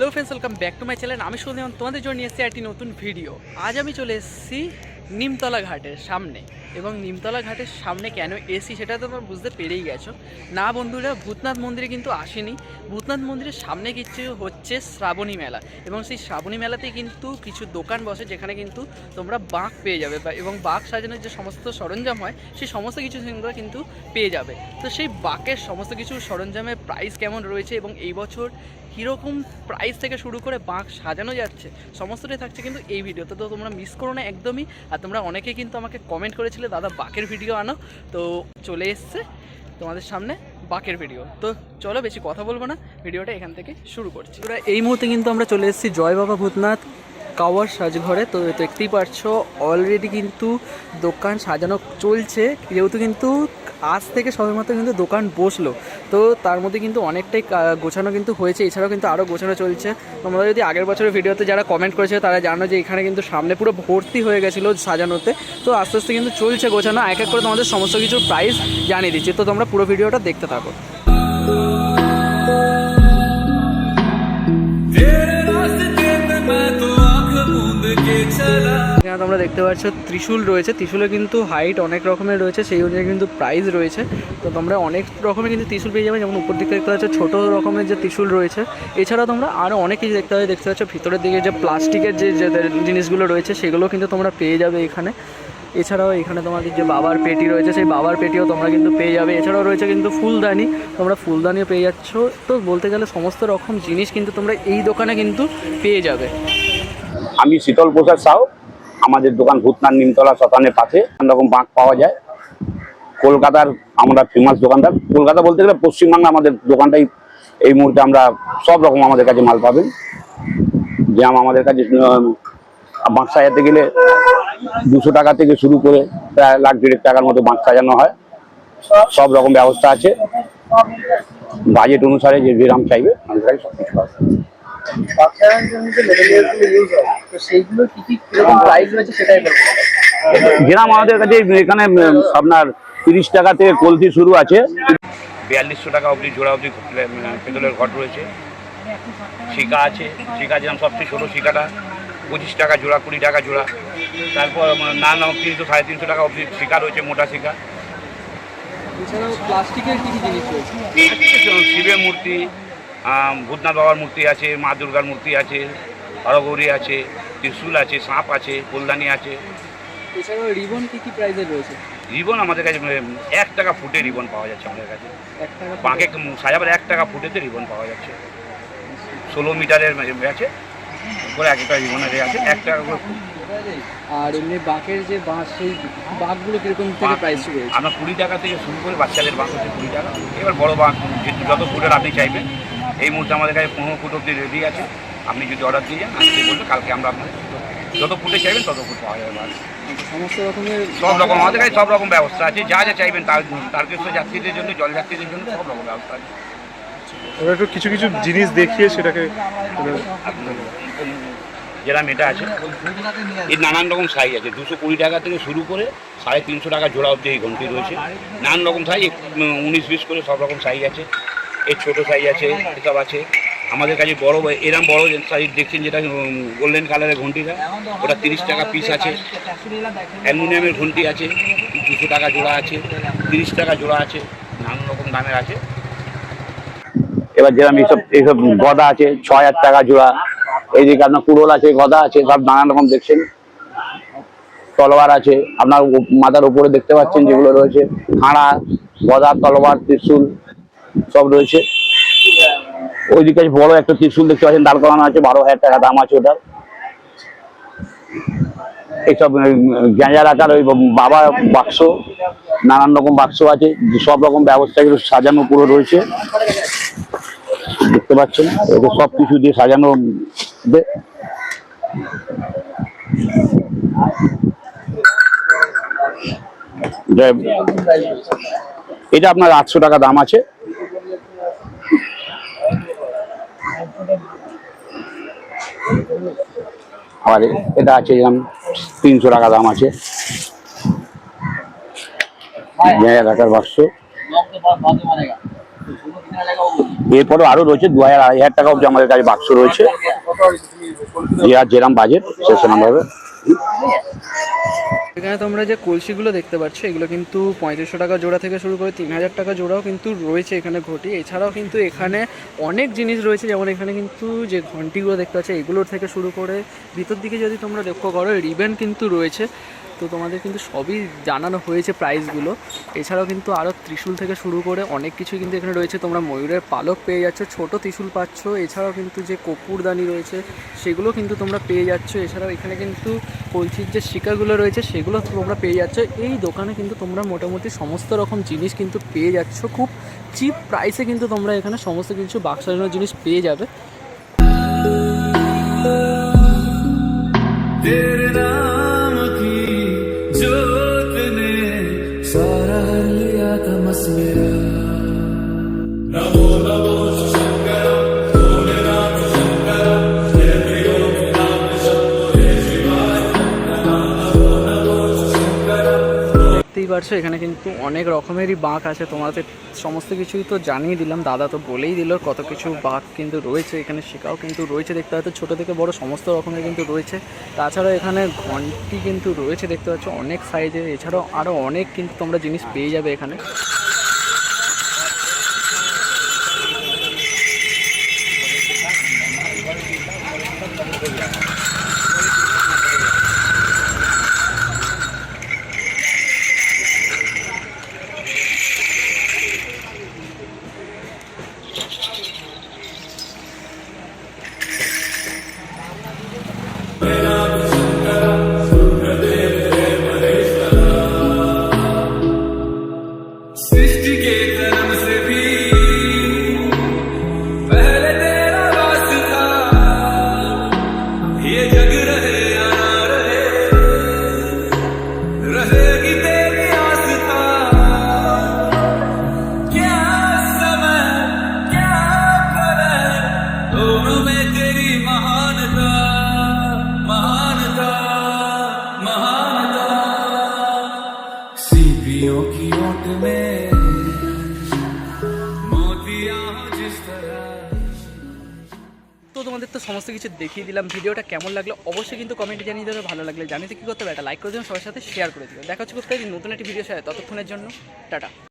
Hello friends welcome back to my channel আমি শুনলাম তোমাদের জন্য নিয়ে এসেছি একটি নতুন ভিডিও আজ আমি চলে এসেছি নিমতলা ঘাটের সামনে। এবং নিমতলা ঘাটের সামনে কেন এসি সেটা তো তোমরা বুঝতে পেরেই গেছো। না বন্ধুরা, ভূতনাথ মন্দিরে কিন্তু আসেনি। ভূতনাথ মন্দিরের সামনে কিছু হচ্ছে শ্রাবণী মেলা এবং সেই শ্রাবণী মেলাতে কিন্তু কিছু দোকান বসে যেখানে কিন্তু তোমরা বাঁক পেয়ে যাবে এবং বাঁক সাজানোর যে সমস্ত সরঞ্জাম হয়, সেই সমস্ত কিছু তোমরা কিন্তু পেয়ে যাবে। তো সেই বাঁকের সমস্ত কিছু সরঞ্জামের প্রাইস কেমন রয়েছে এবং এই বছর কীরকম প্রাইস থেকে শুরু করে বাঁক সাজানো যাচ্ছে, সমস্তটাই থাকছে কিন্তু এই ভিডিওতে তো। তোমরা মিস করো না একদমই। আর তোমরা অনেকেই কিন্তু আমাকে কমেন্ট করেছিলে দাদা বাকের ভিডিও আনো। তো চলে এসছে তোমাদের সামনে বাকের ভিডিও তো চলো বেশি কথা বলব না ভিডিওটা এখান থেকে শুরু করছি। এই মুহূর্তে কিন্তু আমরা চলে এসেছি জয় বাবা ভূতনাথ। কাওয়ার সাজঘরে। তো দেখতেই পারছ অলরেডি কিন্তু দোকান সাজানো চলছে। যেহেতু কিন্তু আজ থেকে সবেমাত্র কিন্তু দোকান বসল। তো তার মধ্যে কিন্তু অনেকটাই গোছানো কিন্তু হয়েছে। এছাড়াও কিন্তু আরও গোছানো চলছে। তোমরা যদি আগের বছরের ভিডিওতে যারা কমেন্ট করেছে, তারা জানো যে এখানে কিন্তু সামনে পুরো ভর্তি হয়ে গেছিল সাজানোতে। তো আস্তে আস্তে কিন্তু চলছে গোছানো। এক এক করে তোমাদের সমস্ত কিছুর প্রাইস জানিয়ে দিচ্ছি। তো তোমরা পুরো ভিডিওটা দেখতে থাকো। এখানে তোমরা দেখতে পাচ্ছ, ত্রিশূল রয়েছে। ত্রিশূলে কিন্তু হাইট অনেক রকমের রয়েছে, সেই অনুযায়ী কিন্তু প্রাইস রয়েছে। তো তোমরা অনেক রকমের কিন্তু ত্রিশূল পেয়ে যাবে। যেমন উপর দিকে দেখতে পাচ্ছ, ছোটো রকমের যে ত্রিশূল রয়েছে। এছাড়া তোমরা আরও অনেক কিছু দেখতে পাবে, দেখতে পাচ্ছ, ভিতরের দিকে যে প্লাস্টিকের যে জিনিসগুলো রয়েছে, সেগুলো কিন্তু তোমরা পেয়ে যাবে এখানে। এছাড়াও এখানে তোমাদের যে বাবার পেটি রয়েছে, সেই বাবার পেটিও তোমরা কিন্তু পেয়ে যাবে। এছাড়াও রয়েছে কিন্তু ফুলদানি। তোমরা ফুলদানিও পেয়ে যাচ্ছ। তো বলতে গেলে সমস্ত রকম জিনিস কিন্তু তোমরা এই দোকানে কিন্তু পেয়ে যাবে। আমি শীতল প্রসাদ সাউ আমাদের দোকান ভূতনাথ নিমতলা শতানের পাশে। রকম বাঁক পাওয়া যায়। কলকাতার আমরা ফেমাস দোকানদার। কলকাতা বলতে গেলে পশ্চিমবাংলা আমাদের দোকানটাই। এই মুহূর্তে আমরা সব রকম আমাদের কাছে মাল পাবেন। যেমন আমাদের কাছে বাঁক সাজাতে গেলে দুশো টাকা থেকে শুরু করে প্রায় লাখ দেড়েক টাকার মতো বাঁক সাজানো হয়। সব রকম ব্যবস্থা আছে। বাজেট অনুসারে যে যেরাম চাইবে, আমাদের কাছে সব কিছু আছে। বাচ্চাদের জন্য যে মেটেরিয়ালগুলো ইউজ হয় তো সেইগুলো কি কি কীরকম প্রাইস রয়েছে সেটাই বলব যেরাম আমাদের কাছে এখানে আপনার তিরিশ টাকা থেকে কলতি শুরু আছে। বিয়াল্লিশশো টাকা অবধি জোড়া অবধি পেতলের ঘট রয়েছে। শিকা আছে শিকা যেরকম সবচেয়ে ছোটো শিকাটা পঁচিশ টাকা জোড়া কুড়ি টাকা জোড়া। তারপর না না তিনশো সাড়ে তিনশো টাকা অবধি শিকা রয়েছে মোটা শিকা। এছাড়াও প্লাস্টিকের কি কি জিনিস রয়েছে? শিবের মূর্তি ভূতনাথ বাবার মূর্তি আছে মা দুর্গার মূর্তি আছে হরগৌরী আছে ত্রিশূল আছে সাঁপ আছে ফুলদানি আছে। এছাড়াও রিবন কি কি রয়েছে? রিবন আমাদের কাছে এক টাকা ফুটে রিবন পাওয়া যাচ্ছে আমাদের কাছে। বাঁকে সাজাবার এক টাকা ফুটেতে রিবন পাওয়া যাচ্ছে। ষোলো মিটারের আছে। করে এক একটা রিবনের আছে এক টাকা করে। আর এমনি বাঁকের যে বাঁশ সেই বাঁকগুলো কীরকম থেকে প্রাইস রয়েছে আপনার কুড়ি টাকা থেকে শুরু করে বাচ্চাদের বাঁক হচ্ছে কুড়ি টাকা। এবার বড় বাঁক যে- যত ফুটের আপনি চাইবেন। এই মুহূর্তে আমাদের কাছে পনেরো ফুট অব্দি রেডি আছে। আপনি যদি অর্ডার দিয়ে যান আজকে বললে কালকে আমরা আপনার যত ফুটে চাইবেন তত ফুট পাওয়া যাবে বাঁক। সমস্ত রকমের সব রকম আমাদের কাছে সব রকম ব্যবস্থা আছে। যা যা চাইবেন তার তারকেশ্বর যাত্রীদের জন্য জল যাত্রীদের জন্য সব রকম ব্যবস্থা আছে। ওরা একটু কিছু কিছু জিনিস দেখিয়ে সেটাকে যেরকম এটা আছে এর নানান রকম সাইজ আছে। দুশো কুড়ি টাকা থেকে শুরু করে সাড়ে তিনশো টাকা জোড়া অবধি এই ঘন্টি রয়েছে। নানান রকম সাইজ উনিশ, বিশ করে সব রকম সাইজ আছে। এর ছোটো সাইজ আছে এসব আছে। আমাদের কাছে বড়, এরম বড় সাইজ দেখছেন যেটা গোল্ডেন কালারের ঘন্টিটা ওটা তিরিশ টাকা পিস আছে। অ্যালুমিনিয়ামের ঘন্টি আছে, দুশো টাকা জোড়া আছে, তিরিশ টাকা জোড়া আছে, নানান রকম দামের আছে। এবার যেরকম এইসব এইসব গদা আছে ছ হাজার টাকা জোড়া। এইদিকে আপনার কুড়োল আছে, গদা আছে, সব নানান রকম দেখছেন। তলোয়ার আছে, আপনার মাথার উপরে দেখতে পাচ্ছেন যেগুলো রয়েছে, খাঁড়া, গদা, তলোয়ার, ত্রিশূল সব রয়েছে। ওইদিকে বড় একটা ত্রিশূল দেখতে পাচ্ছেন, দাঁড় করানো আছে, বারো হাজার টাকা দাম আছে ওটার। এইসব গ্যাঁজা রাখার ওই বাবা বাক্স, নানান রকম বাক্স আছে, সব রকম ব্যবস্থা এগুলো সাজানো পুরো রয়েছে। দেখতে পাচ্ছেন সব কিছু দিয়ে সাজানো এটা আপনার আটশো টাকা দাম আছে। আবার এ- এটা আছে যেরকম তিনশো টাকা দাম আছে। রাখার বাক্স এরপরও আরও রয়েছে, দু হাজার আড়াই হাজার টাকা অবধি আমাদের কাছে বাক্স রয়েছে। এখানে তোমরা যে কলসিগুলো দেখতে পাচ্ছ, এগুলো কিন্তু পঁয়ত্রিশশো টাকা জোড়া থেকে শুরু করে তিন হাজার টাকা জোড়াও কিন্তু রয়েছে এখানে ঘটি। এছাড়াও কিন্তু এখানে অনেক জিনিস রয়েছে, যেমন এখানে কিন্তু যে ঘন্টিগুলো দেখতে পাচ্ছ, এগুলোর থেকে শুরু করে ভিতর দিকে যদি তোমরা লক্ষ্য করো, রিবেন কিন্তু রয়েছে। তো তোমাদের কিন্তু সবই জানানো হয়েছে প্রাইসগুলো এছাড়াও কিন্তু আরও ত্রিশূল থেকে শুরু করে অনেক কিছুই কিন্তু এখানে রয়েছে তোমরা ময়ূরের পালক পেয়ে যাচ্ছ ছোট ত্রিশূল পাচ্ছ এছাড়াও কিন্তু যে কপুরদানি রয়েছে সেগুলো কিন্তু তোমরা পেয়ে যাচ্ছ এছাড়াও এখানে কিন্তু কলসির যে শিকাগুলো রয়েছে সেগুলো তোমরা পেয়ে যাচ্ছ এই দোকানে কিন্তু তোমরা মোটামুটি সমস্ত রকম জিনিস কিন্তু পেয়ে যাচ্ছ খুব চিপ প্রাইসে কিন্তু তোমরা এখানে সমস্ত কিছু বাক্সানোর জিনিস পেয়ে যাবে तेरे नाम পারছ? এখানে কিন্তু অনেক রকমেরই বাঁক আছে। তোমাদের সমস্ত কিছুই তো জানিয়ে দিলাম। দাদা তো বলেই দিল কত কিছু বাঁক কিন্তু রয়েছে। এখানে শেখাও কিন্তু রয়েছে, দেখতে পাচ্ছ। ছোটো থেকে বড় সমস্ত রকমের কিন্তু রয়েছে। তাছাড়াও এখানে ঘন্টি কিন্তু রয়েছে, দেখতে পাচ্ছ। অনেক সাইজের এছাড়াও আরও অনেক কিন্তু তোমরা জিনিস পেয়ে যাবে এখানে। তোমাদের তো সমস্ত কিছু দেখিয়ে দিলাম। ভিডিওটা কেমন লাগল অবশ্যই কিন্তু কমেন্টে জানিয়ে দেবে ভালো লাগলে জানিয়ে কী করতে হবে? একটা লাইক করে দেবেন সবার সাথে শেয়ার করে দিও। দেখা হচ্ছে করতে নতুন একটি ভিডিও সাথে। ততক্ষণের জন্য, টাটা।